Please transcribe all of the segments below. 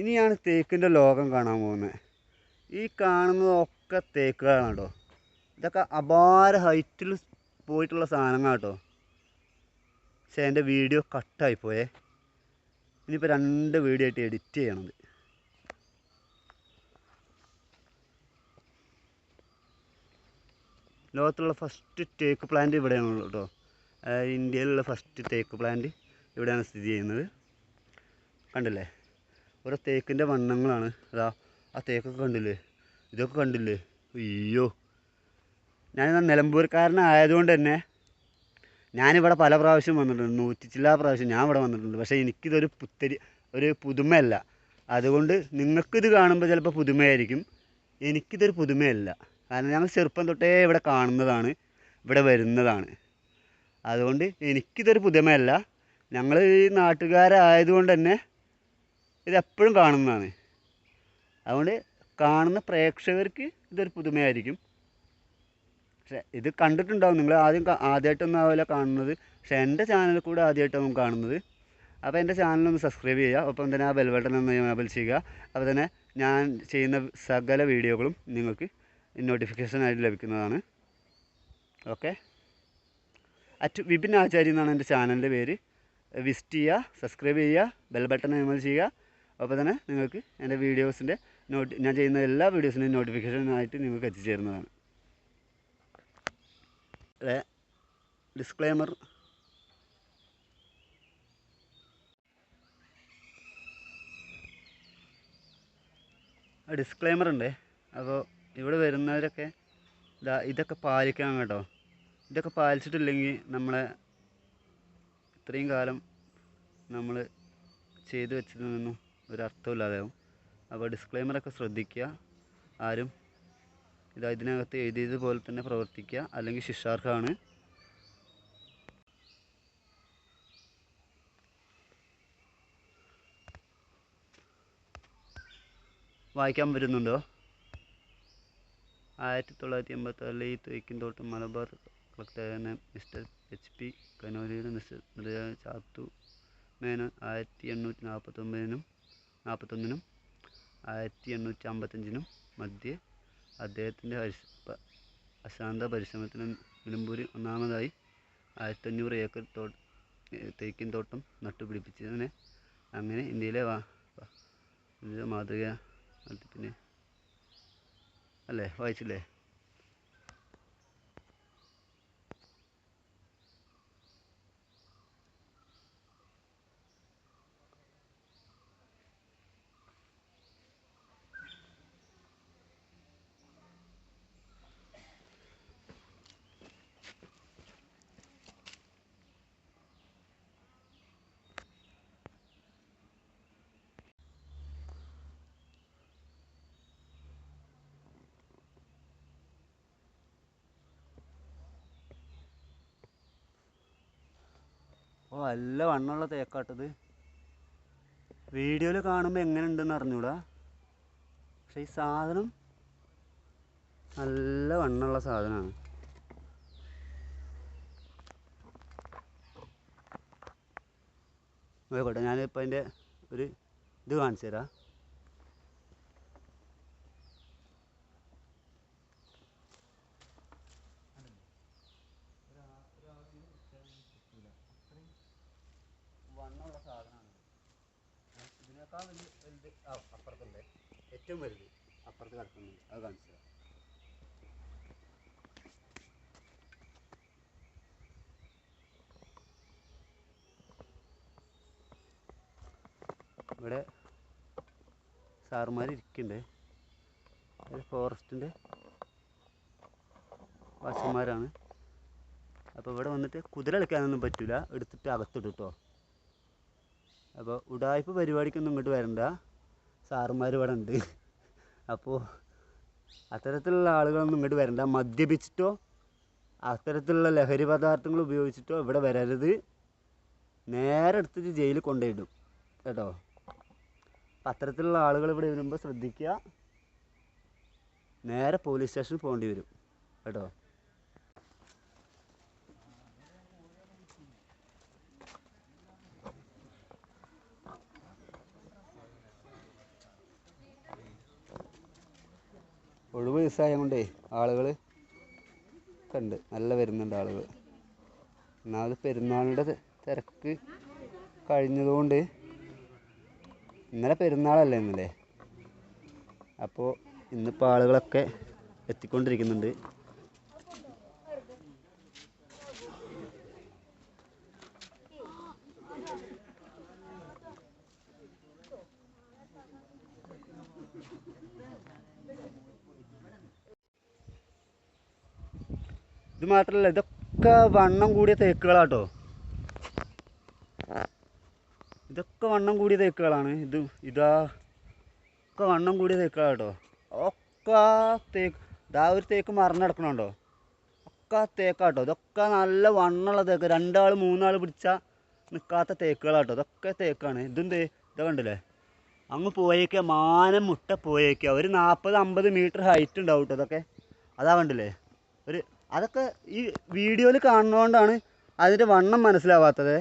ഇനിയാണ് തേക്കിന്റെ ലോകം കാണാൻ പോകുന്നത്. ഈ കാണുന്നതൊക്കെ തേക്കുകളാണ് കേട്ടോ. ഇതൊക്കെ അപാര ഹൈറ്റിൽ പോയിട്ടുള്ള സാധനങ്ങളാണ് കേട്ടോ. പക്ഷേ എന്റെ വീഡിയോ കട്ടായി പോയേ ഇനിയിപ്പോൾ രണ്ട് വീഡിയോ ആയിട്ട് എഡിറ്റ് ചെയ്യണത്. ലോകത്തുള്ള ഫസ്റ്റ് തേക്ക് പ്ലാന്റ് ഇവിടെയാണ് കേട്ടോ. ഇന്ത്യയിലുള്ള ഫസ്റ്റ് തേക്ക് പ്ലാന്റ് ഇവിടെയാണ് സ്ഥിതി ചെയ്യുന്നത്. കണ്ടില്ലേ? ഓരോ തേക്കിന്റെ വണ്ണങ്ങളാണ്. അതാ ആ തേക്കൊക്കെ കണ്ടില്ലേ? ഇതൊക്കെ കണ്ടില്ലേ? അയ്യോ. ഞാൻ നിലമ്പൂർക്കാരനായതുകൊണ്ട് തന്നെ ഞാനിവിടെ പല പ്രാവശ്യം വന്നിട്ടുണ്ട്. നൂറ്റി ചില്ലാ പ്രാവശ്യം ഞാൻ ഇവിടെ വന്നിട്ടുണ്ട്. പക്ഷേ എനിക്കിതൊരു പുത്തരി ഒരു പുതുമയല്ല. അതുകൊണ്ട് നിങ്ങൾക്കിത് കാണുമ്പോൾ ചിലപ്പോൾ പുതുമയായിരിക്കും. എനിക്കിതൊരു പുതുമയല്ല. കാരണം ഞങ്ങൾ ചെറുപ്പം തൊട്ടേ ഇവിടെ കാണുന്നതാണ്. ഇവിടെ വരുന്നതാണ്. അതുകൊണ്ട് എനിക്കിതൊരു പുതുമയല്ല. ഞങ്ങൾ ഈ നാട്ടുകാരായതുകൊണ്ട് തന്നെ ഇതെപ്പോഴും കാണുന്നതാണ്. അതുകൊണ്ട് കാണുന്ന പ്രേക്ഷകർക്ക് ഇതൊരു പുതുമയായിരിക്കും. പക്ഷെ ഇത് കണ്ടിട്ടുണ്ടാവും. നിങ്ങൾ ആദ്യം ആദ്യമായിട്ടൊന്നും ആവില്ല കാണുന്നത്. പക്ഷെ എന്റെ ചാനലിൽ കൂടെ ആദ്യമായിട്ടാവും കാണുന്നത്. അപ്പോൾ എന്റെ ചാനലൊന്ന് സബ്സ്ക്രൈബ് ചെയ്യുക. ഒപ്പം തന്നെ ആ ബെൽബട്ടൺ ഒന്ന് എനേബിൾ ചെയ്യുക. അപ്പോൾ തന്നെ ഞാൻ ചെയ്യുന്ന സകല വീഡിയോകളും നിങ്ങൾക്ക് നോട്ടിഫിക്കേഷനായിട്ട് ലഭിക്കുന്നതാണ്. ഓക്കെ? അറ്റ് വിപിൻ ആചാരി എന്നാണ് എന്റെ ചാനലിന്റെ പേര്. വിസിറ്റ് ചെയ്യുക സബ്സ്ക്രൈബ് ചെയ്യുക ബെൽ ബട്ടൺ എനേബിൾ ചെയ്യുക. അപ്പോൾ തന്നെ നിങ്ങൾക്ക് എന്റെ വീഡിയോസിന്റെ നോട്ടി ഞാൻ ചെയ്യുന്ന എല്ലാ വീഡിയോസിന്റെയും നോട്ടിഫിക്കേഷനായിട്ട് നിങ്ങൾക്ക് എത്തിച്ചേരുന്നതാണ്. ഡിസ്ക്ലെയിമർ ഡിസ്ക്ലെയിമർ ഉണ്ട്. അപ്പോൾ ഇവിടെ വരുന്നവരൊക്കെ ഇതാ ഇതൊക്കെ പാലിക്കണം കേട്ടോ. ഇതൊക്കെ പാലിച്ചിട്ടില്ലെങ്കിൽ നമ്മളെ ഇത്രയും കാലം നമ്മൾ ചെയ്തു വെച്ചിരുന്നു അർത്ഥമില്ലാതാവും അപ്പോൾ ഡിസ്ക്ലെയിമറൊക്കെ ശ്രദ്ധിക്കുക. ആരും ഇത് ഇതിനകത്ത് എഴുതിയതുപോലെ തന്നെ പ്രവർത്തിക്കുക. അല്ലെങ്കിൽ ശിക്ഷാർഹമാണ്. വായിക്കാൻ പറ്റുന്നുണ്ടോ ആയിരത്തി തൊള്ളായിരത്തി എൺപത്താറിൽ ഈ തേക്കിൻതോട്ടം മലബാർ കളക്ടറായിരുന്ന മിസ്റ്റർ എച്ച് പി കനോലിയുടെ നിർദ്ദേശ ചാത്തു മേനോൻ ആയിരത്തി എണ്ണൂറ്റി നാൽപ്പത്തൊമ്പതിനും നാൽപ്പത്തൊന്നിനും ആയിരത്തി എണ്ണൂറ്റി അമ്പത്തഞ്ചിനും മധ്യേ അദ്ദേഹത്തിന്റെ അശാന്ത പരിശ്രമത്തിന് നിലമ്പൂരിൽ ഒന്നാമതായി ആയിരത്തഞ്ഞൂറ് ഏക്കർ തോ തേക്കിൻ തോട്ടം നട്ടുപിടിപ്പിച്ചതിനെ അങ്ങനെ ഇന്ത്യയിലെ മാതൃക അല്ലേ? വായിച്ചില്ലേ? ഓ നല്ല വണ്ണമുള്ള തേക്കാട്ടത്. വീഡിയോയിൽ കാണുമ്പോൾ എങ്ങനെ ഉണ്ടെന്ന് അറിഞ്ഞൂടാ. പക്ഷെ ഈ സാധനം നല്ല വണ്ണമുള്ള സാധനമാണ് ആയിക്കോട്ടെ ഞാനിപ്പോൾ അതിന്റെ ഒരു ഇത് കാണിച്ചു തരാം വണ്ണമുള്ള സാധനമാണ്. ഇതിനേക്കാൾ വലിയ വലുത് ആ അപ്പുറത്തുണ്ട് ഏറ്റവും വലുത്. അപ്പുറത്ത് കിടക്കുന്നുണ്ട്. അത് കാണിച്ചു തരാം. ഇവിടെ സാറുമാർ ഇരിക്കുന്നുണ്ട്. ഫോറസ്റ്റിന്റെ വാച്ചന്മാരാണ് അപ്പോൾ ഇവിടെ വന്നിട്ട് കുതിര കളിക്കാനൊന്നും പറ്റില്ല എടുത്തിട്ട് അകത്തിടും കേട്ടോ അപ്പോൾ ഉടായ്പ പരിപാടിക്കൊന്നും ഇങ്ങോട്ട് വരണ്ട. സാറുമാർ ഇവിടെ ഉണ്ട്. അപ്പോൾ അത്തരത്തിലുള്ള ആളുകളൊന്നും ഇങ്ങോട്ട് വരണ്ട. മദ്യപിച്ചിട്ടോ അത്തരത്തിലുള്ള ലഹരി പദാർത്ഥങ്ങൾ ഉപയോഗിച്ചിട്ടോ ഇവിടെ വരരുത്. നേരെ എടുത്തിട്ട് ജയിലിൽ കൊണ്ടുപോയിടും. കേട്ടോ? അത്തരത്തിലുള്ള ആളുകൾ ഇവിടെ വരുമ്പോൾ ശ്രദ്ധിക്കുക. നേരെ പോലീസ് സ്റ്റേഷനിൽ പോകേണ്ടി വരും. കേട്ടോ? ഒഴിവ് ദിവസമായ കൊണ്ടേ ആളുകൾ കണ്ട് നല്ല വരുന്നുണ്ട് ആളുകൾ എന്നാൽ പെരുന്നാളിന്റെ തിരക്ക് കഴിഞ്ഞതുകൊണ്ട് ഇന്നലെ പെരുന്നാളല്ലേ ഇന്നലെ? അപ്പോൾ ഇന്നിപ്പോൾ ആളുകളൊക്കെ എത്തിക്കൊണ്ടിരിക്കുന്നുണ്ട്. ഇത് മാത്രമല്ല ഇതൊക്കെ വണ്ണം കൂടിയ തേക്കുകളാട്ടോ. ഇതൊക്കെ വണ്ണം കൂടിയ തേക്കുകളാണ്. ഇത് ഇതാ ഒക്കെ വണ്ണം കൂടിയ തേക്കുകളാട്ടോ. ഒക്കെ തേക്ക് ഇതാ ഒരു തേക്ക് മറിഞ്ഞടക്കണുണ്ടോ ഒക്കെ തേക്കാട്ടോ. ഇതൊക്കെ നല്ല വണ്ണമുള്ള തേക്ക്. രണ്ടാൾ മൂന്നാൾ പിടിച്ചാൽ നിൽക്കാത്ത തേക്കുകളാട്ടോ. ഇതൊക്കെ തേക്കാണ്. ഇതും തേ ഇതാ കണ്ടില്ലേ? അങ്ങ് പോയേക്ക മാനം മുട്ട പോയേക്ക. ഒരു നാൽപ്പത് അമ്പത് മീറ്റർ ഹൈറ്റ് ഉണ്ടാവും കേട്ടോ ഇതൊക്കെ. അതാ കണ്ടില്ലേ? ഒരു അതൊക്കെ ഈ വീഡിയോയിൽ കാണുന്നതുകൊണ്ടാണ് അതിന്റെ വണ്ണം മനസ്സിലാവാത്തത്.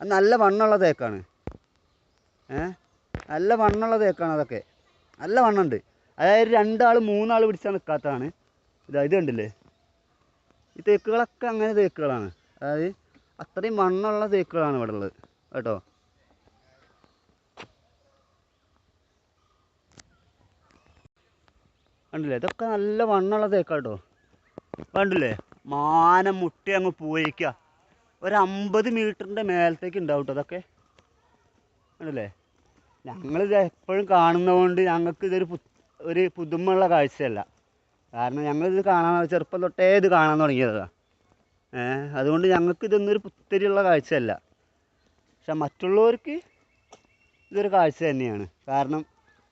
അത് നല്ല വണ്ണമുള്ള തേക്കാണ്. ഏ? നല്ല വണ്ണമുള്ള തേക്കാണ് അതൊക്കെ. നല്ല വണ്ണമുണ്ട്. അതായത് രണ്ടാൾ മൂന്നാൾ പിടിച്ചാൽ നിൽക്കാത്തതാണ്. ഇതാ ഇത് കണ്ടില്ലേ? ഈ തേക്കുകളൊക്കെ അങ്ങനെ തേക്കുകളാണ്. അതായത് അത്രയും വണ്ണമുള്ള തേക്കുകളാണ് ഇവിടെ ഉള്ളത്. കേട്ടോ? കണ്ടില്ലേ? ഇതൊക്കെ നല്ല വണ്ണമുള്ള തേക്കാട്ടോ കണ്ടില്ലേ? മാനം മുട്ടി അങ്ങ് പോയിക്ക ഒരു അമ്പത് മീറ്ററിന്റെ മേലത്തേക്ക് ഉണ്ടാവും കേട്ടോ അതൊക്കെ. കണ്ടില്ലേ? ഞങ്ങളിത് എപ്പോഴും കാണുന്നതുകൊണ്ട് ഞങ്ങൾക്ക് ഇതൊരു ഒരു പുതുമയുള്ള കാഴ്ചയല്ല. കാരണം ഞങ്ങളിത് കാണാൻ ചെറുപ്പം തൊട്ടേ ഇത് കാണാൻ തുടങ്ങിയതാണ് അതുകൊണ്ട് ഞങ്ങൾക്ക് ഇതൊന്നും ഒരു പുത്തരിയുള്ള കാഴ്ചയല്ല. പക്ഷെ മറ്റുള്ളവർക്ക് ഇതൊരു കാഴ്ച തന്നെയാണ്. കാരണം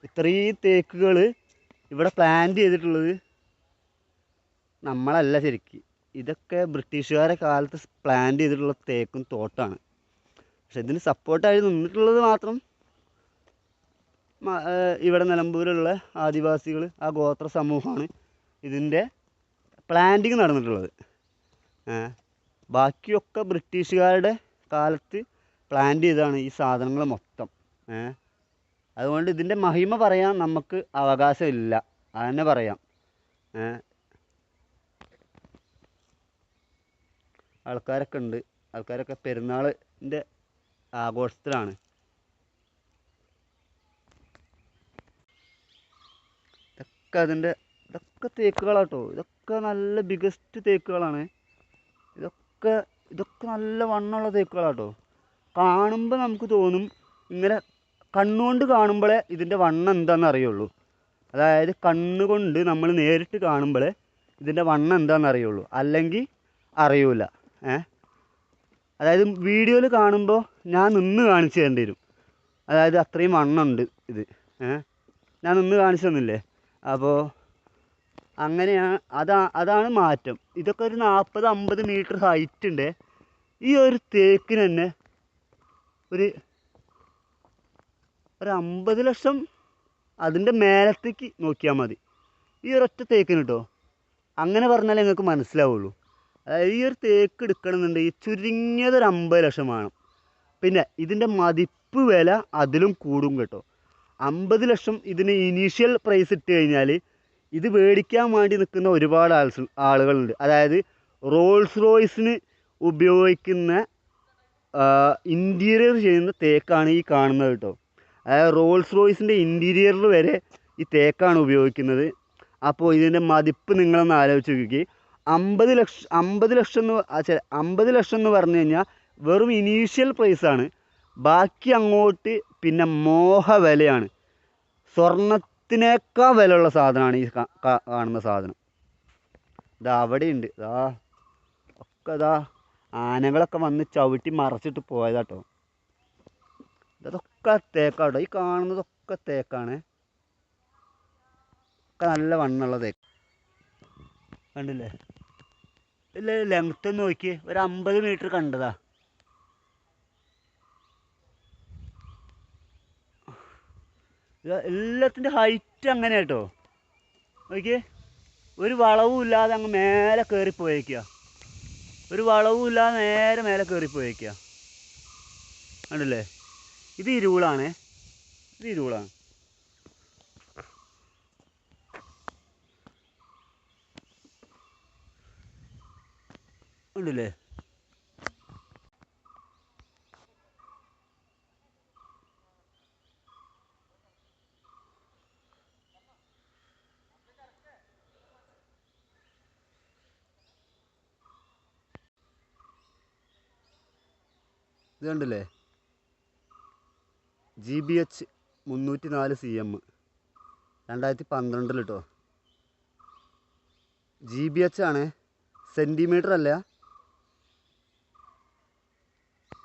ഇത്രയും തേക്കുകൾ ഇവിടെ പ്ലാന്റ് ചെയ്തിട്ടുള്ളത് നമ്മളല്ല ശരിക്ക്. ഇതൊക്കെ ബ്രിട്ടീഷുകാരെ കാലത്ത് പ്ലാൻ ചെയ്തിട്ടുള്ള തേക്കും തോട്ടാണ്. പക്ഷെ ഇതിന് സപ്പോർട്ടായി നിന്നിട്ടുള്ളത് മാത്രം ഇവിടെ നിലമ്പൂരിലുള്ള ആദിവാസികൾ ആ ഗോത്ര സമൂഹമാണ് ഇതിന്റെ പ്ലാന്റിങ് നടന്നിട്ടുള്ളത്. ബാക്കിയൊക്കെ ബ്രിട്ടീഷുകാരുടെ കാലത്ത് പ്ലാൻ ചെയ്തതാണ് ഈ സാധനങ്ങൾ മൊത്തം. അതുകൊണ്ട് ഇതിന്റെ മഹിമ പറയാൻ നമുക്ക് അവകാശമില്ല. അതന്നെ പറയാം. ആൾക്കാരൊക്കെ ഉണ്ട് ആൾക്കാരൊക്കെ പെരുന്നാളിന്റെ ആഘോഷത്തിലാണ്. ഇതൊക്കെ അതിന്റെ ഇതൊക്കെ തേക്കുകളാട്ടോ. ഇതൊക്കെ നല്ല ബിഗസ്റ്റ് തേക്കുകളാണ്. ഇതൊക്കെ ഇതൊക്കെ നല്ല വണ്ണമുള്ള തേക്കുകളാട്ടോ. കാണുമ്പോൾ നമുക്ക് തോന്നും ഇങ്ങനെ കണ്ണുകൊണ്ട് കാണുമ്പോഴേ ഇതിന്റെ വണ്ണം എന്താണെന്ന് അറിയുള്ളൂ. അതായത് കണ്ണുകൊണ്ട് നമ്മൾ നേരിട്ട് കാണുമ്പോഴേ ഇതിന്റെ വണ്ണം എന്താണെന്ന് അറിയുള്ളൂ. അല്ലെങ്കിൽ അറിയൂല. ഏ? അതായത് വീഡിയോയിൽ കാണുമ്പോൾ ഞാൻ നിന്ന് കാണിച്ചു തരേണ്ടി വരും. അതായത് അത്രയും വണ്ണമുണ്ട് ഇത്. ഞാൻ നിന്ന് കാണിച്ചു തന്നില്ലേ? അപ്പോൾ അങ്ങനെയാണ് അതാ അതാണ് മാറ്റം. ഇതൊക്കെ ഒരു നാൽപ്പത് അമ്പത് മീറ്റർ ഹൈറ്റ് ഉണ്ട് ഈ ഒരു തേക്കിന് തന്നെ ഒരു ഒരു അമ്പത് ലക്ഷം അതിന്റെ മേലത്തേക്ക് നോക്കിയാൽ മതി. ഈ ഒരൊറ്റ തേക്കിന് കേട്ടോ അങ്ങനെ പറഞ്ഞാലേ നിങ്ങൾക്ക് മനസ്സിലാവുള്ളൂ. അതായത് ഈ ഒരു തേക്ക് എടുക്കണമെന്നുണ്ടെങ്കിൽ ചുരുങ്ങിയത് ഒരു അമ്പത് ലക്ഷം വേണം. പിന്നെ ഇതിന്റെ മതിപ്പ് വില അതിലും കൂടും കേട്ടോ. അമ്പത് ലക്ഷം ഇതിന് ഇനീഷ്യൽ പ്രൈസ് ഇട്ട് കഴിഞ്ഞാൽ ഇത് മേടിക്കാൻ വേണ്ടി നിൽക്കുന്ന ഒരുപാട് ആൾസ് ആളുകളുണ്ട്. അതായത് റോൾസ് റോയ്സിന് ഉപയോഗിക്കുന്ന ഇന്റീരിയർ ചെയ്യുന്ന തേക്കാണ് ഈ കാണുന്നത് കേട്ടോ. അതായത് റോൾസ് റോയ്സിന്റെ ഇന്റീരിയറിൽ വരെ ഈ തേക്കാണ് ഉപയോഗിക്കുന്നത്. അപ്പോൾ ഇതിന്റെ മതിപ്പ് നിങ്ങളൊന്ന് ആലോചിച്ച് നോക്കി അമ്പത് ലക്ഷം അമ്പത് ലക്ഷം എന്ന് അമ്പത് ലക്ഷം എന്ന് പറഞ്ഞു കഴിഞ്ഞാൽ വെറും ഇനീഷ്യൽ പ്രൈസാണ് ബാക്കി അങ്ങോട്ട് പിന്നെ മോഹ വിലയാണ്. സ്വർണത്തിനേക്കാൾ വിലയുള്ള സാധനമാണ് ഈ കാണുന്ന സാധനം. ഇതാ അവിടെയുണ്ട്. ഇതാ ഒക്കെ ഇതാ ആനകളൊക്കെ വന്ന് ചവിട്ടി മറച്ചിട്ട് പോയതാട്ടോ. ഇതൊക്കെ തേക്കാട്ടോ. ഈ കാണുന്നതൊക്കെ തേക്കാണ്. ഒക്കെ നല്ല വണ്ണുള്ള തേക്ക്. കണ്ടില്ലേ? ഇല്ല നോക്കി ഒരു അമ്പത് മീറ്റർ കണ്ടതാ. എല്ലാത്തിന്റെ ഹൈറ്റ് അങ്ങനെ കേട്ടോ. നോക്കിയേ. ഒരു വളവും ഇല്ലാതെ അങ്ങ് മേലെ കയറി പോയേക്കുക ഒരു വളവും ഇല്ലാതെ നേരെ മേലെ കയറി പോയേക്കുക കണ്ടില്ലേ? ഇത് ഇരുളാണ്. ഇത് ഇരുളാണ്. ഉണ്ടല്ലേ ഇത് കണ്ടില്ലേ? ജി ബി എച്ച് മുന്നൂറ്റി നാല് സി എം രണ്ടായിരത്തി പന്ത്രണ്ടിൽ കേട്ടോ ജി ബി എച്ച് ആണ് സെന്റിമീറ്റർ അല്ല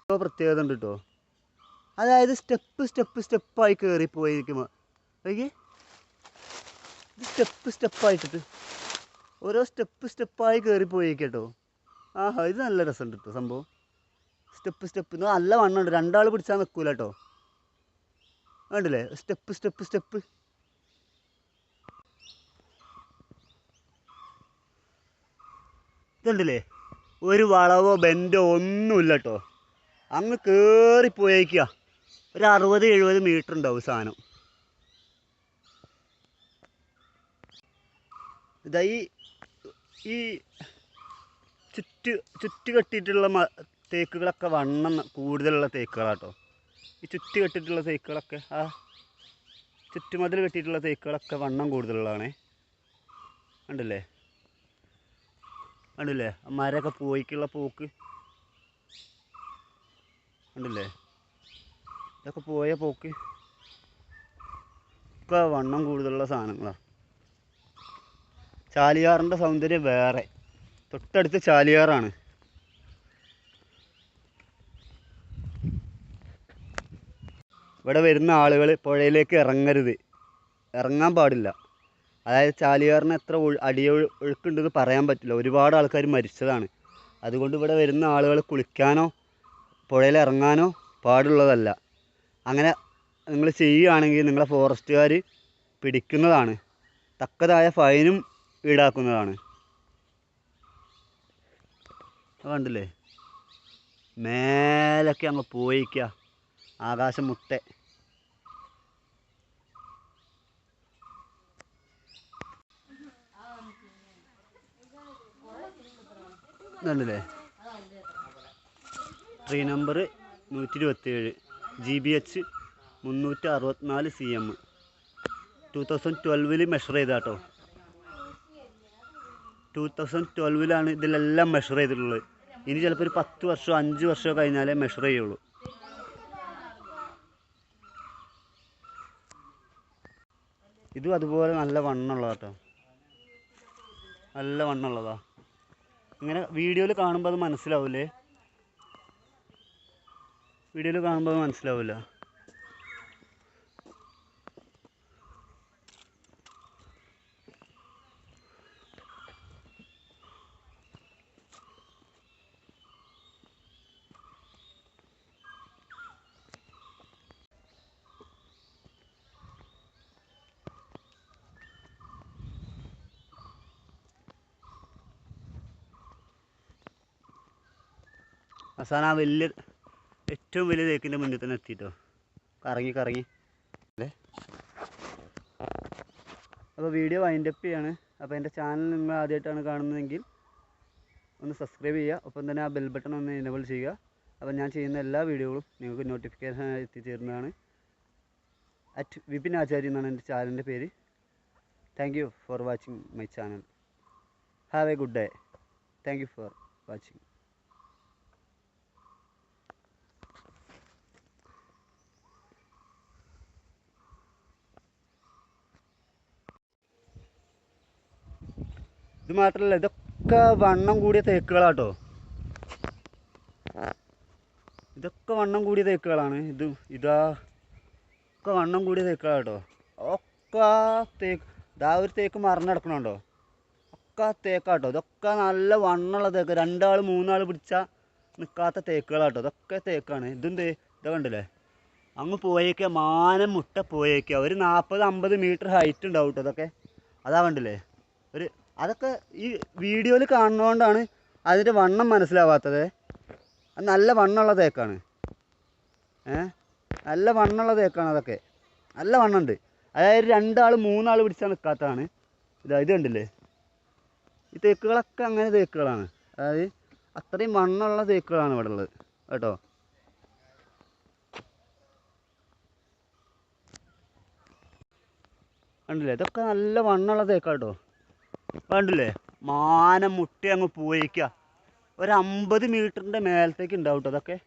പ്രത്യേകത ഉണ്ട് കേട്ടോ അതായത് സ്റ്റെപ്പ് സ്റ്റെപ്പ് സ്റ്റെപ്പായി കയറി പോയിരിക്കുമ്പോൾ ഓക്കെ സ്റ്റെപ്പ് സ്റ്റെപ്പായിട്ടിട്ട് ഓരോ സ്റ്റെപ്പ് സ്റ്റെപ്പായി കയറി പോയേക്കേട്ടോ ആഹാ ഇത് നല്ല രസമുണ്ട് കേട്ടോ സംഭവം. സ്റ്റെപ്പ് സ്റ്റെപ്പ് നല്ല വണ്ണമുണ്ട് രണ്ടാൾ പിടിച്ചാൽ നിൽക്കൂല കേട്ടോ വേണ്ടല്ലേ സ്റ്റെപ്പ് സ്റ്റെപ്പ് സ്റ്റെപ്പ്. ഇതുണ്ടല്ലേ? ഒരു വളവോ ബെൻഡോ ഒന്നുമില്ല കേട്ടോ അങ്ങ് കയറി പോയേക്കുക. ഒരു അറുപത് എഴുപത് മീറ്റർ ഉണ്ടാവും സാധനം. ഇതാ ഈ ഈ ചുറ്റ് ചുറ്റ് കെട്ടിയിട്ടുള്ള തേക്കുകളൊക്കെ വണ്ണം കൂടുതലുള്ള തേക്കുകളാട്ടോ. ഈ ചുറ്റ് കെട്ടിയിട്ടുള്ള തേക്കുകളൊക്കെ ആ ചുറ്റുമതിൽ കെട്ടിയിട്ടുള്ള തേക്കുകളൊക്കെ വണ്ണം കൂടുതലുള്ളതാണേ. കണ്ടില്ലേ? കണ്ടില്ലേ? മരമൊക്കെ പോയിക്കുള്ള പോക്ക് കണ്ടില്ലേ ഇതൊക്കെ പോയ പോക്ക്. ഒക്കെ വണ്ണം കൂടുതലുള്ള സാധനങ്ങളാണ് ചാലിയാറിന്റെ സൗന്ദര്യം വേറെ. തൊട്ടടുത്ത് ചാലിയാറാണ്. ഇവിടെ വരുന്ന ആളുകൾ പുഴയിലേക്ക് ഇറങ്ങരുത്. ഇറങ്ങാൻ പാടില്ല. അതായത് ചാലിയാറിന് എത്ര അടിയ ഒഴുക്കുണ്ടെന്ന് പറയാൻ പറ്റില്ല. ഒരുപാട് ആൾക്കാർ മരിച്ചതാണ്. അതുകൊണ്ട് ഇവിടെ വരുന്ന ആളുകൾ കുളിക്കാനോ പുഴയിൽ ഇറങ്ങാനോ പാടുള്ളതല്ല. അങ്ങനെ നിങ്ങൾ ചെയ്യുകയാണെങ്കിൽ നിങ്ങളെ ഫോറസ്റ്റുകാർ പിടിക്കുന്നതാണ്. തക്കതായ ഫൈനും ഈടാക്കുന്നതാണ്. കണ്ടില്ലേ? മേലൊക്കെ അങ്ങ് പോയിക്കുക ആകാശം മുട്ട. ഇതുണ്ടല്ലേ? ട്രീ നമ്പർ നൂറ്റി ഇരുപത്തേഴ് ജി ബി എച്ച് മുന്നൂറ്റി അറുപത്തിനാല് സി എം ടു തൗസൻഡ് ട്വൽവിൽ മെഷർ ചെയ്താട്ടോ ടു തൗസൻഡ് ട്വൽവിലാണ് ഇതിലെല്ലാം മെഷർ ചെയ്തിട്ടുള്ളത്. ഇനി ചിലപ്പോൾ ഒരു പത്ത് വർഷമോ അഞ്ച് വർഷമോ കഴിഞ്ഞാലേ മെഷർ ചെയ്യുള്ളൂ. ഇതും അതുപോലെ നല്ല വണ്ണമുള്ളതാ കേട്ടോ നല്ല വണ്ണമുള്ളതാ ഇങ്ങനെ വീഡിയോയിൽ കാണുമ്പോൾ അത് മനസ്സിലാവില്ലേ വീഡിയോയിൽ കാണുമ്പോൾ മനസ്സിലാവില്ല അവസാനം ആ വലിയ ഏറ്റവും വലിയ തേക്കിന്റെ മുന്നിൽ തന്നെ എത്തിയിട്ടോ കറങ്ങി കറങ്ങി. അല്ലേ അപ്പോൾ വീഡിയോ വൈൻഡപ്പ് ചെയ്യാണ്. അപ്പോൾ എന്റെ ചാനൽ നിങ്ങൾ ആദ്യമായിട്ടാണ് കാണുന്നതെങ്കിൽ ഒന്ന് സബ്സ്ക്രൈബ് ചെയ്യുക. ഒപ്പം തന്നെ ആ ബെൽ ബട്ടൺ ഒന്ന് എനേബിൾ ചെയ്യുക. അപ്പോൾ ഞാൻ ചെയ്യുന്ന എല്ലാ വീഡിയോകളും നിങ്ങൾക്ക് നോട്ടിഫിക്കേഷൻ എത്തിച്ചേരുന്നതാണ്. അറ്റ് വിപിൻ ആചാര്യ എന്നാണ് എന്റെ ചാനലിന്റെ പേര്. Thank you for watching my channel have a good day thank you for watching ഇത് മാത്രമല്ല ഇതൊക്കെ വണ്ണം കൂടിയ തേക്കുകളാട്ടോ. ഇതൊക്കെ വണ്ണം കൂടിയ തേക്കുകളാണ്. ഇത് ഇതാ ഒക്കെ വണ്ണം കൂടിയ തേക്കുകളാട്ടോ. ഒക്കെ തേക്ക് ഇതാ ഒരു തേക്ക് മറിഞ്ഞടക്കണുണ്ടോ ഒക്കെ തേക്കാട്ടോ. ഇതൊക്കെ നല്ല വണ്ണമുള്ള തേക്ക്. രണ്ടാൾ മൂന്നാൾ പിടിച്ചാൽ നിൽക്കാത്ത തേക്കുകളാട്ടോ. ഇതൊക്കെ തേക്കാണ്. ഇതും തേ ഇതൊക്കെ കണ്ടില്ലേ? അങ്ങ് പോയേക്കുക മാനം മുട്ട പോയേക്കുക ഒരു നാൽപ്പത് അമ്പത് മീറ്റർ ഹൈറ്റ് ഉണ്ടാവും കേട്ടോ ഇതൊക്കെ. അതാ കണ്ടില്ലേ? അതൊക്കെ ഈ വീഡിയോയിൽ കാണുന്നതുകൊണ്ടാണ് അതിന്റെ വണ്ണം മനസ്സിലാവാത്തത്. അത് നല്ല വണ്ണമുള്ള തേക്കാണ്. ഏ? നല്ല വണ്ണമുള്ള തേക്കാണ് അതൊക്കെ. നല്ല വണ്ണമുണ്ട്. അതായത് രണ്ടാൾ മൂന്നാൾ പിടിച്ചാൽ നിൽക്കാത്തതാണ്. ഇതാ ഇത് കണ്ടില്ലേ? ഈ തേക്കുകളൊക്കെ അങ്ങനെ തേക്കുകളാണ്. അതായത് അത്രയും വണ്ണമുള്ള തേക്കുകളാണ് ഇവിടെ ഉള്ളത്. കേട്ടോ? കണ്ടില്ലേ? ഇതൊക്കെ നല്ല വണ്ണമുള്ള തേക്കാട്ടോ കണ്ടില്ലേ? മാനം മുട്ടി അങ്ങ് പോയിക്ക ഒരു അമ്പത് മീറ്ററിന്റെ മേലത്തേക്ക് ഉണ്ടാവും കേട്ടോ അതൊക്കെ.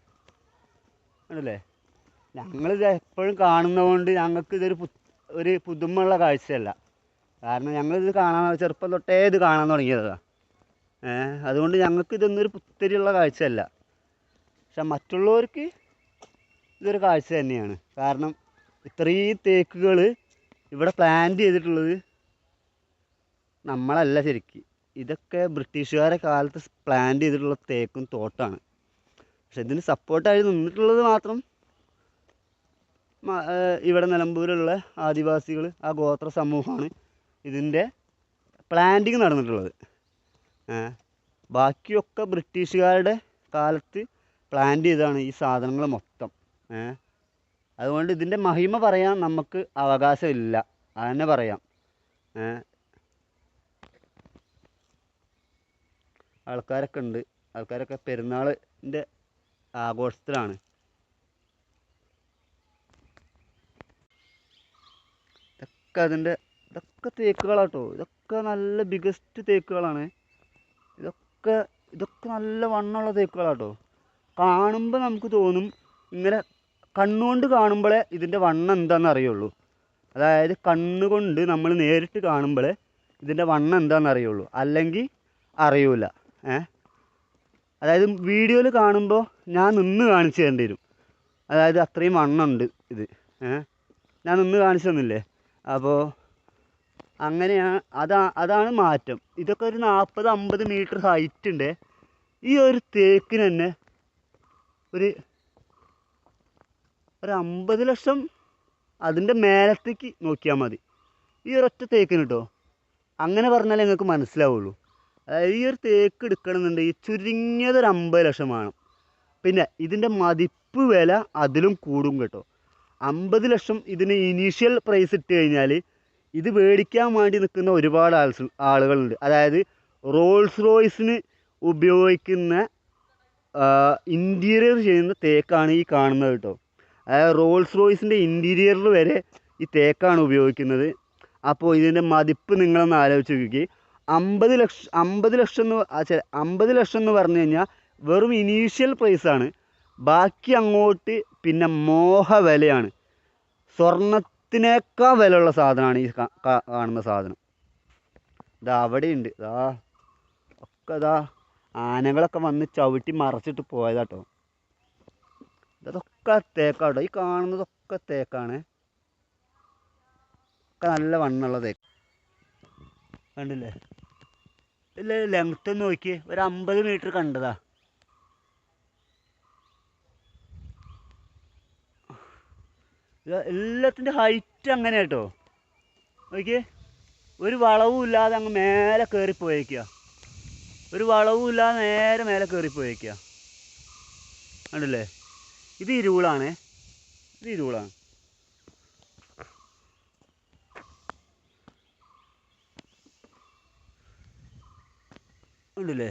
കണ്ടില്ലേ? ഞങ്ങളിത് എപ്പോഴും കാണുന്നതുകൊണ്ട് ഞങ്ങൾക്ക് ഇതൊരു ഒരു പുതുമയുള്ള കാഴ്ചയല്ല. കാരണം ഞങ്ങളിത് കാണാൻ ചെറുപ്പം തൊട്ടേ ഇത് കാണാൻ തുടങ്ങിയതാണ് ഏഹ് അതുകൊണ്ട് ഞങ്ങൾക്ക് ഇതൊന്നും ഒരു പുത്തരിയുള്ള കാഴ്ചയല്ല. പക്ഷെ മറ്റുള്ളവർക്ക് ഇതൊരു കാഴ്ച തന്നെയാണ്. കാരണം ഇത്രയും തേക്കുകൾ ഇവിടെ പ്ലാന്റ് ചെയ്തിട്ടുള്ളത് നമ്മളല്ല ശരിക്ക്. ഇതൊക്കെ ബ്രിട്ടീഷുകാരെ കാലത്ത് പ്ലാന്റ് ചെയ്തിട്ടുള്ള തേക്കും തോട്ടാണ്. പക്ഷെ ഇതിന് സപ്പോർട്ടായി നിന്നിട്ടുള്ളത് മാത്രം ഇവിടെ നിലമ്പൂരുള്ള ആദിവാസികൾ ആ ഗോത്ര സമൂഹമാണ് ഇതിന്റെ പ്ലാന്റിങ് നടന്നിട്ടുള്ളത്. ബാക്കിയൊക്കെ ബ്രിട്ടീഷുകാരുടെ കാലത്ത് പ്ലാന്റ് ചെയ്തതാണ് ഈ സാധനങ്ങൾ മൊത്തം. അതുകൊണ്ട് ഇതിന്റെ മഹിമ പറയാൻ നമുക്ക് അവകാശമില്ല. അതന്നെ പറയാം. ആൾക്കാരൊക്കെ ഉണ്ട് ആൾക്കാരൊക്കെ പെരുന്നാളിന്റെ ആഘോഷത്തിലാണ്. ഇതൊക്കെ അതിന്റെ ഇതൊക്കെ തേക്കുകളാട്ടോ. ഇതൊക്കെ നല്ല ബിഗസ്റ്റ് തേക്കുകളാണ്. ഇതൊക്കെ ഇതൊക്കെ നല്ല വണ്ണമുള്ള തേക്കുകളാട്ടോ. കാണുമ്പോൾ നമുക്ക് തോന്നും ഇങ്ങനെ കണ്ണുകൊണ്ട് കാണുമ്പോഴേ ഇതിന്റെ വണ്ണം എന്താണെന്ന് അറിയുള്ളൂ അതായത് കണ്ണുകൊണ്ട് നമ്മൾ നേരിട്ട് കാണുമ്പോഴേ ഇതിന്റെ വണ്ണം എന്താണെന്ന് അറിയുള്ളൂ അല്ലെങ്കിൽ അറിയൂല. ഏ? അതായത് വീഡിയോയിൽ കാണുമ്പോൾ ഞാൻ നിന്ന് കാണിച്ചു തരേണ്ടി വരും. അതായത് അത്രയും വണ്ണമുണ്ട് ഇത്. ഏ? ഞാൻ നിന്ന് കാണിച്ചു തന്നില്ലേ? അപ്പോൾ അങ്ങനെയാണ് അതാ അതാണ് മാറ്റം. ഇതൊക്കെ ഒരു നാൽപ്പത് അമ്പത് മീറ്റർ ഹൈറ്റ് ഉണ്ട് ഈ ഒരു തേക്കിന് തന്നെ ഒരു ഒരു അമ്പത് ലക്ഷം അതിന്റെ മേലത്തേക്ക് നോക്കിയാൽ മതി. ഈ ഒരൊറ്റ തേക്കിന് കേട്ടോ അങ്ങനെ പറഞ്ഞാലേ നിങ്ങൾക്ക് മനസ്സിലാവുള്ളൂ. അതായത് ഈ ഒരു തേക്ക് എടുക്കണമെന്നുണ്ടെങ്കിൽ ചുരുങ്ങിയത് ഒരു അമ്പത് ലക്ഷം വേണം. പിന്നെ ഇതിന്റെ മതിപ്പ് വില അതിലും കൂടും കേട്ടോ. അമ്പത് ലക്ഷം ഇതിന് ഇനീഷ്യൽ പ്രൈസ് ഇട്ട് കഴിഞ്ഞാൽ ഇത് മേടിക്കാൻ വേണ്ടി നിൽക്കുന്ന ഒരുപാട് ആൾസ് ആളുകളുണ്ട്. അതായത് റോൾസ് റോയ്സിന് ഉപയോഗിക്കുന്ന ഇന്റീരിയർ ചെയ്യുന്ന തേക്കാണ് ഈ കാണുന്നത് കേട്ടോ. അതായത് റോൾസ് റോയ്സിന്റെ ഇന്റീരിയറിൽ വരെ ഈ തേക്കാണ് ഉപയോഗിക്കുന്നത്. അപ്പോൾ ഇതിന്റെ മതിപ്പ് നിങ്ങളൊന്ന് ആലോചിച്ച് നോക്കി അമ്പത് ലക്ഷം അമ്പത് ലക്ഷം എന്ന് അമ്പത് ലക്ഷം എന്ന് പറഞ്ഞു കഴിഞ്ഞാൽ വെറും ഇനീഷ്യൽ പ്രൈസാണ് ബാക്കി അങ്ങോട്ട് പിന്നെ മോഹ വിലയാണ്. സ്വർണത്തിനേക്കാൾ വിലയുള്ള സാധനമാണ് ഈ കാണുന്ന സാധനം. ഇതാ അവിടെയുണ്ട്. ഇതാ ഒക്കെ ഇതാ ആനകളൊക്കെ വന്ന് ചവിട്ടി മറച്ചിട്ട് പോയതാട്ടോ ഇതൊക്കെ തേക്കാട്ടോ ഈ കാണുന്നതൊക്കെ തേക്കാണ്. ഒക്കെ നല്ല വണ്ണുള്ള തേക്ക്. കണ്ടില്ലേ? ഇല്ല ലെങ്ത്ത് നോക്കി ഒരു അമ്പത് മീറ്റർ കണ്ടതാ. എല്ലാത്തിന്റെ ഹൈറ്റ് അങ്ങനെ കേട്ടോ. നോക്കിയേ. ഒരു വളവും ഇല്ലാതെ അങ്ങ് മേലെ കയറി ഒരു വളവും ഇല്ലാതെ നേരെ മേലെ കയറി പോയേക്കുക കണ്ടില്ലേ? ഇത് ഇരുളാണേ. ഇത് ഇരുളാണ്. ഉണ്ടല്ലേ?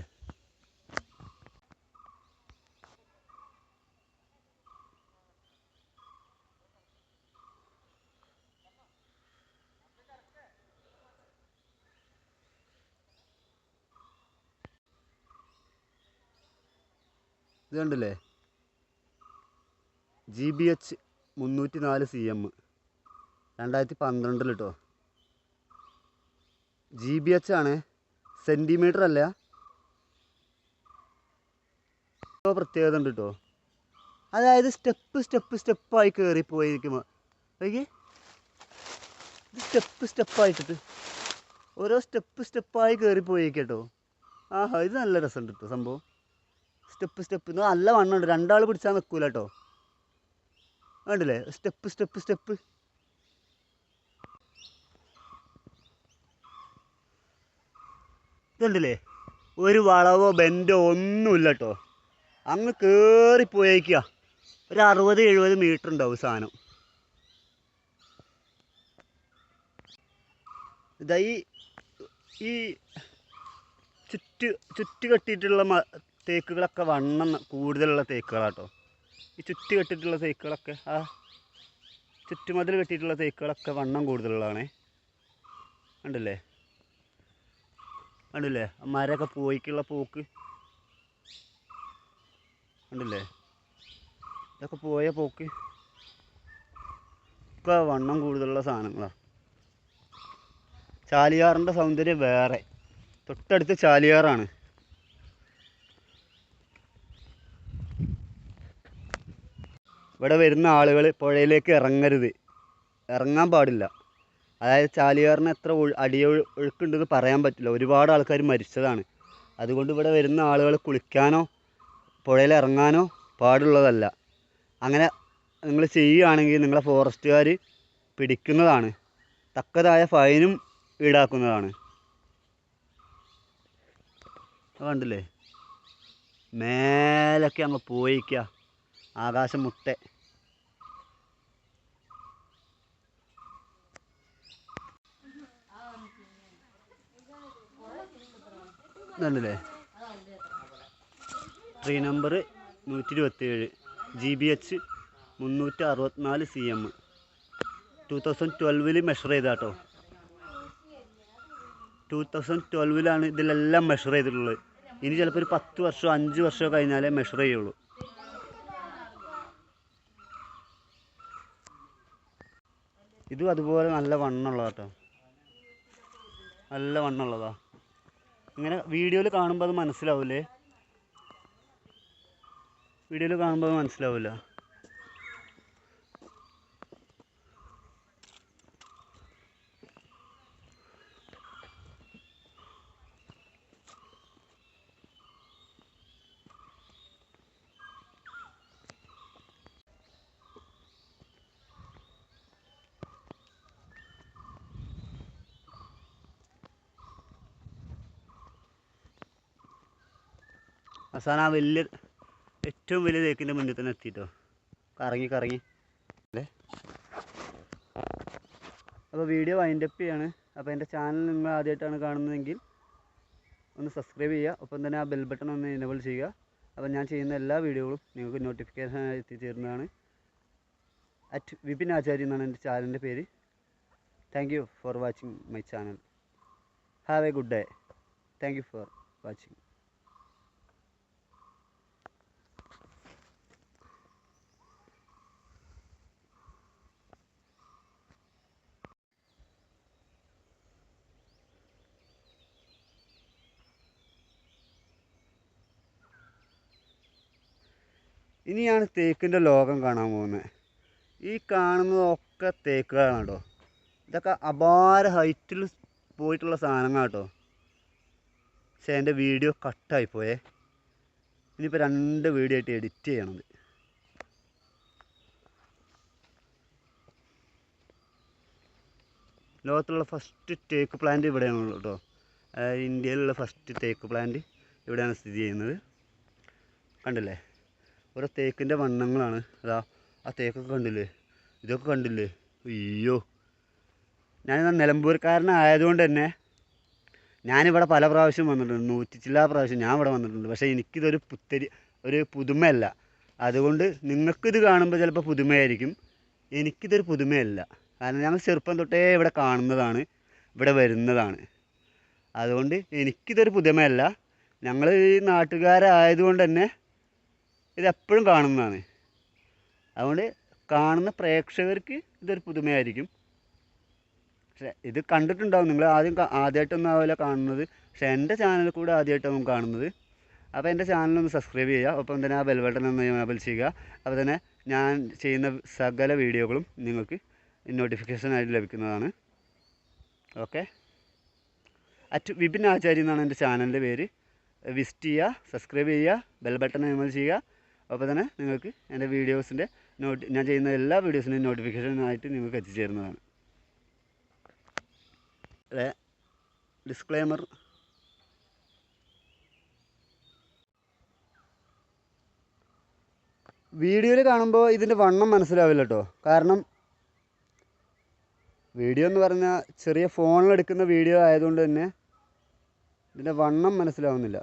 ഇത് കണ്ടില്ലേ? ജി ബി എച്ച് മുന്നൂറ്റി നാല് സി എം രണ്ടായിരത്തി പന്ത്രണ്ടിൽ കേട്ടോ ജി ബി എച്ച് ആണ് സെന്റിമീറ്റർ അല്ല ഇപ്പൊ പ്രത്യേകത ഉണ്ട് കേട്ടോ അതായത് സ്റ്റെപ്പ് സ്റ്റെപ്പ് സ്റ്റെപ്പായി കയറി പോയിരിക്കുമ്പോൾ നോക്കി സ്റ്റെപ്പ് സ്റ്റെപ്പായിട്ടിട്ട് ഓരോ സ്റ്റെപ്പ് സ്റ്റെപ്പായി കയറി പോയേക്കട്ടോ ആഹാ ഇത് നല്ല രസമുണ്ട് കേട്ടോ സംഭവം. സ്റ്റെപ്പ് സ്റ്റെപ്പ് നല്ല വണ്ണമുണ്ട്. രണ്ടാൾ പിടിച്ചാൽ നിൽക്കൂല കേട്ടോ കണ്ടില്ലേ? Step step step. ഇതുണ്ടല്ലേ? ഒരു വളവോ ബെൻഡോ ഒന്നുമില്ല കേട്ടോ അങ്ങ് കയറിപ്പോയേക്കുക ഒരു അറുപത് എഴുപത് മീറ്റർ ഉണ്ടാവും സാധനം. ഇതാ ഈ ചുറ്റ് ചുറ്റ് കെട്ടിയിട്ടുള്ള മ തേക്കുകളൊക്കെ വണ്ണം കൂടുതലുള്ള തേക്കുകളാട്ടോ. ഈ ചുറ്റി കെട്ടിയിട്ടുള്ള തേക്കുകളൊക്കെ ആ ചുറ്റുമതിൽ കെട്ടിയിട്ടുള്ള തേക്കുകളൊക്കെ വണ്ണം കൂടുതലുള്ളതാണേ. കണ്ടില്ലേ? കണ്ടില്ലേ? മരമൊക്കെ പോയിക്കുള്ള പോക്ക് കണ്ടില്ലേ ഇതൊക്കെ പോയ പോക്ക്. ഒക്കെ വണ്ണം കൂടുതലുള്ള സാധനങ്ങളാണ് ചാലിയാറിന്റെ സൗന്ദര്യം വേറെ. തൊട്ടടുത്ത് ചാലിയാറാണ്. ഇവിടെ വരുന്ന ആളുകൾ പുഴയിലേക്ക് ഇറങ്ങരുത്. ഇറങ്ങാൻ പാടില്ല. അതായത് ചാലിയാറിന് എത്ര അടിയ ഒഴുക്കുണ്ടെന്ന് പറയാൻ പറ്റില്ല. ഒരുപാട് ആൾക്കാർ മരിച്ചതാണ്. അതുകൊണ്ട് ഇവിടെ വരുന്ന ആളുകൾ കുളിക്കാനോ പുഴയിൽ ഇറങ്ങാനോ പാടുള്ളതല്ല. അങ്ങനെ നിങ്ങൾ ചെയ്യുകയാണെങ്കിൽ നിങ്ങളെ ഫോറസ്റ്റുകാർ പിടിക്കുന്നതാണ്. തക്കതായ ഫൈനും ഈടാക്കുന്നതാണ്. കണ്ടില്ലേ? മേലൊക്കെ അങ്ങ് പോയിക്കുക ആകാശം മുട്ടെ. കണ്ടില്ലേ? ട്രീ നമ്പർ നൂറ്റി ഇരുപത്തിയേഴ് ജി ബി എച്ച് മുന്നൂറ്റി അറുപത്തിനാല് സി എം ടു തൗസൻഡ് ട്വൽവിൽ മെഷർ ചെയ്ത കേട്ടോ ടു തൗസൻഡ് ട്വൽവിലാണ് ഇതിലെല്ലാം മെഷർ ചെയ്തിട്ടുള്ളത്. ഇനി ചിലപ്പോൾ ഒരു പത്ത് വർഷമോ അഞ്ച് വർഷമോ കഴിഞ്ഞാലേ മെഷർ ചെയ്യുള്ളൂ. ഇതും അതുപോലെ നല്ല വണ്ണമുള്ളതാ കേട്ടോ നല്ല വണ്ണമുള്ളതാ ഇങ്ങനെ വീഡിയോയിൽ കാണുമ്പോൾ അത് മനസ്സിലാവില്ലേ വീഡിയോയിൽ കാണുമ്പോൾ മനസ്സിലാവില്ല അവസാനം ആ വലിയ ഏറ്റവും വലിയ തേക്കിന്റെ മുന്നിൽ തന്നെ എത്തിയിട്ടോ കറങ്ങി കറങ്ങി. അല്ലേ? അപ്പോൾ വീഡിയോ വൈൻഡപ്പ് ചെയ്യാണ്. അപ്പോൾ എന്റെ ചാനൽ നിങ്ങൾ ആദ്യമായിട്ടാണ് കാണുന്നതെങ്കിൽ ഒന്ന് സബ്സ്ക്രൈബ് ചെയ്യുക. ഒപ്പം തന്നെ ആ ബെൽ ബട്ടൺ ഒന്ന് എനേബിൾ ചെയ്യുക. അപ്പോൾ ഞാൻ ചെയ്യുന്ന എല്ലാ വീഡിയോകളും നിങ്ങൾക്ക് നോട്ടിഫിക്കേഷൻ എത്തിച്ചേരുന്നതാണ്. അറ്റ് വിപിൻ ആചാര്യ എന്നാണ് എന്റെ ചാനലിന്റെ പേര്. Thank you for watching my channel have a good day thank you for watching ഇനിയാണ് തേക്കിന്റെ ലോകം കാണാൻ പോകുന്നത്. ഈ കാണുന്നതൊക്കെ തേക്കുകളാണ് കേട്ടോ. ഇതൊക്കെ അപാര ഹൈറ്റിൽ പോയിട്ടുള്ള സാധനങ്ങൾ കേട്ടോ. പക്ഷേ എന്റെ വീഡിയോ കട്ടായിപ്പോയേ. ഇനിയിപ്പോൾ രണ്ട് വീഡിയോ ആയിട്ട് എഡിറ്റ് ചെയ്യണത്. ലോകത്തുള്ള ഫസ്റ്റ് തേക്ക് പ്ലാന്റ് ഇവിടെയാണ് കേട്ടോ. ഇന്ത്യയിലുള്ള ഫസ്റ്റ് തേക്ക് പ്ലാന്റ് ഇവിടെയാണ് സ്ഥിതി ചെയ്യുന്നത്. കണ്ടില്ലേ? ഓരോ തേക്കിന്റെ വണ്ണങ്ങളാണ്. അതാ ആ തേക്കൊക്കെ കണ്ടില്ലേ? ഇതൊക്കെ കണ്ടില്ലേ? അയ്യോ. ഞാൻ നിലമ്പൂർക്കാരനായതുകൊണ്ട് തന്നെ ഞാനിവിടെ പല പ്രാവശ്യം വന്നിട്ടുണ്ട്. നൂറ്റി ചില്ലാ പ്രാവശ്യം ഞാൻ ഇവിടെ വന്നിട്ടുണ്ട്. പക്ഷേ എനിക്കിതൊരു പുത്തരി ഒരു പുതുമയല്ല. അതുകൊണ്ട് നിങ്ങൾക്കിത് കാണുമ്പോൾ ചിലപ്പോൾ പുതുമയായിരിക്കും. എനിക്കിതൊരു പുതുമയല്ല. കാരണം ഞങ്ങൾ ചെറുപ്പം തൊട്ടേ ഇവിടെ കാണുന്നതാണ്. ഇവിടെ വരുന്നതാണ്. അതുകൊണ്ട് എനിക്കിതൊരു പുതുമയല്ല. ഞങ്ങൾ ഈ നാട്ടുകാരായതുകൊണ്ട് തന്നെ ഇതെപ്പോഴും കാണുന്നതാണ്. അതുകൊണ്ട് കാണുന്ന പ്രേക്ഷകർക്ക് ഇതൊരു പുതുമയായിരിക്കും. പക്ഷേ ഇത് കണ്ടിട്ടുണ്ടാവും. നിങ്ങൾ ആദ്യം ആദ്യമായിട്ടൊന്നും ആവില്ല കാണുന്നത്. പക്ഷേ എന്റെ ചാനൽ കൂടെ ആദ്യമായിട്ടാവും കാണുന്നത്. അപ്പോൾ എന്റെ ചാനലൊന്ന് സബ്സ്ക്രൈബ് ചെയ്യുക. ഒപ്പം തന്നെ ആ ബെൽബട്ടൺ ഒന്ന് എനേബിൾ ചെയ്യുക. അപ്പോൾ തന്നെ ഞാൻ ചെയ്യുന്ന സകല വീഡിയോകളും നിങ്ങൾക്ക് നോട്ടിഫിക്കേഷനായിട്ട് ലഭിക്കുന്നതാണ്. ഓക്കെ അറ്റ് വിപിൻ ആചാര്യ എന്നാണ് എന്റെ ചാനലിന്റെ പേര്. വിസിറ്റ് ചെയ്യുക സബ്സ്ക്രൈബ് ചെയ്യുക ബെൽ ബട്ടൺ എനേബിൾ ചെയ്യുക. അപ്പോൾ തന്നെ നിങ്ങൾക്ക് എന്റെ വീഡിയോസിന്റെ നോട്ടി ഞാൻ ചെയ്യുന്ന എല്ലാ വീഡിയോസിന്റെയും നോട്ടിഫിക്കേഷനായിട്ട് നിങ്ങൾക്ക് എത്തിച്ചേരുന്നതാണ്. അതെ ഡിസ്ക്ലെയിമർ വീഡിയോയിൽ കാണുമ്പോൾ ഇതിന്റെ വണ്ണം മനസ്സിലാവില്ല കേട്ടോ. കാരണം വീഡിയോ എന്ന് പറഞ്ഞാൽ ചെറിയ ഫോണിലെടുക്കുന്ന വീഡിയോ ആയതുകൊണ്ട് തന്നെ ഇതിന്റെ വണ്ണം മനസ്സിലാവുന്നില്ല.